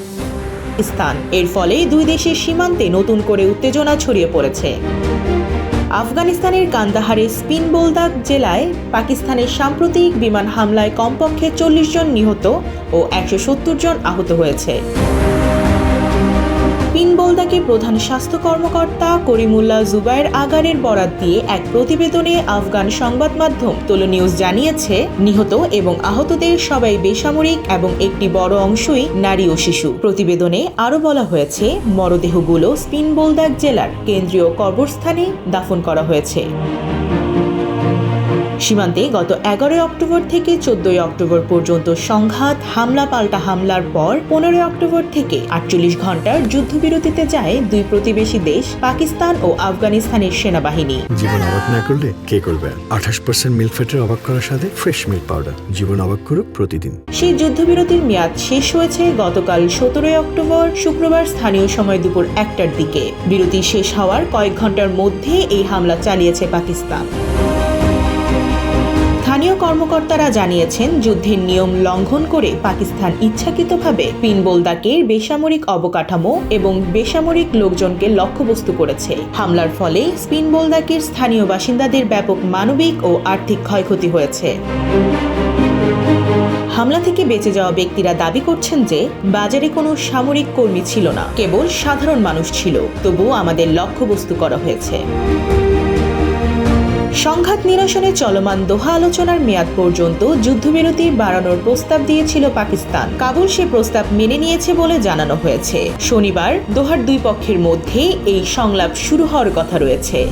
পাকিস্তান। এর ফলে দুই দেশের সীমান্তে নতুন করে উত্তেজনা ছড়িয়ে পড়েছে। আফগানিস্তানের কান্দাহারের স্পিন বোলদাক জেলায় পাকিস্তানের সাম্প্রতিক বিমান হামলায় কমপক্ষে চল্লিশ জন নিহত ও একশো সত্তর জন আহত হয়েছে। পিনবোলদাকে প্রধান স্বাস্থ্য কর্মকর্তা করিমুল্লাহ জুবাইর আগারের বরাত দিয়ে এক প্রতিবেদনে আফগান সংবাদ মাধ্যম তোলো নিউজ জানিয়েছে, নিহত এবং আহতদের সবাই বেসামরিক এবং একটি বড় অংশই নারী ও শিশু। প্রতিবেদনে আরও বলা হয়েছে, মরদেহগুলো স্পিনবোলদাক জেলার কেন্দ্রীয় কবরস্থানে দাফন করা হয়েছে। সীমান্তে গত এগারোই অক্টোবর থেকে চোদ্দই অক্টোবর পর্যন্ত সংঘাত হামলা পাল্টা হামলার পর পনেরোই অক্টোবর থেকে আটচল্লিশ ঘণ্টার যুদ্ধবিরতিতে যায় দুই প্রতিবেশী দেশ পাকিস্তান ও আফগানিস্তানের সেনাবাহিনী। জীবন অবাক না করলে কে করবে? আঠাশ পার্সেন্ট মিল্ক ফ্যাটের অবাক করার সাথে ফ্রেশ মিল্ক পাউডার জীবন অবাক করুক প্রতিদিন। সেই যুদ্ধবিরতির মেয়াদ শেষ হয়েছে গতকাল সতেরোই অক্টোবর শুক্রবার স্থানীয় সময় দুপুর একটার দিকে। বিরতি শেষ হওয়ার কয়েক ঘণ্টার মধ্যে এই হামলা চালিয়েছে পাকিস্তান। স্থানীয় কর্মকর্তারা জানিয়েছেন, যুদ্ধের নিয়ম লঙ্ঘন করে পাকিস্তান ইচ্ছাকৃতভাবে পিনবোলদাকের বেসামরিক অবকাঠামো এবং বেসামরিক লোকজনকে লক্ষ্যবস্তু করেছে। হামলার ফলে স্পিনবোলদাকের স্থানীয় বাসিন্দাদের ব্যাপক মানবিক ও আর্থিক ক্ষয়ক্ষতি হয়েছে। হামলা থেকে বেঁচে যাওয়া ব্যক্তিরা দাবি করছেন যে, বাজারে কোনো সামরিক কর্মী ছিল না, কেবল সাধারণ মানুষ ছিল। তবুও আমাদের লক্ষ্যবস্তু করা হয়েছে। সংঘাত নিরসনে চলমান দোহা আলোচনার মেয়াদ পর্যন্ত যুদ্ধবিরতি বাড়ানোর প্রস্তাব দিয়েছিল পাকিস্তান। কাবুল সে প্রস্তাব মেনে নিয়েছে বলে জানানো হয়েছে। শনিবার দোহার দুই পক্ষের মধ্যে এই সংলাপ শুরু হওয়ার কথা রয়েছে।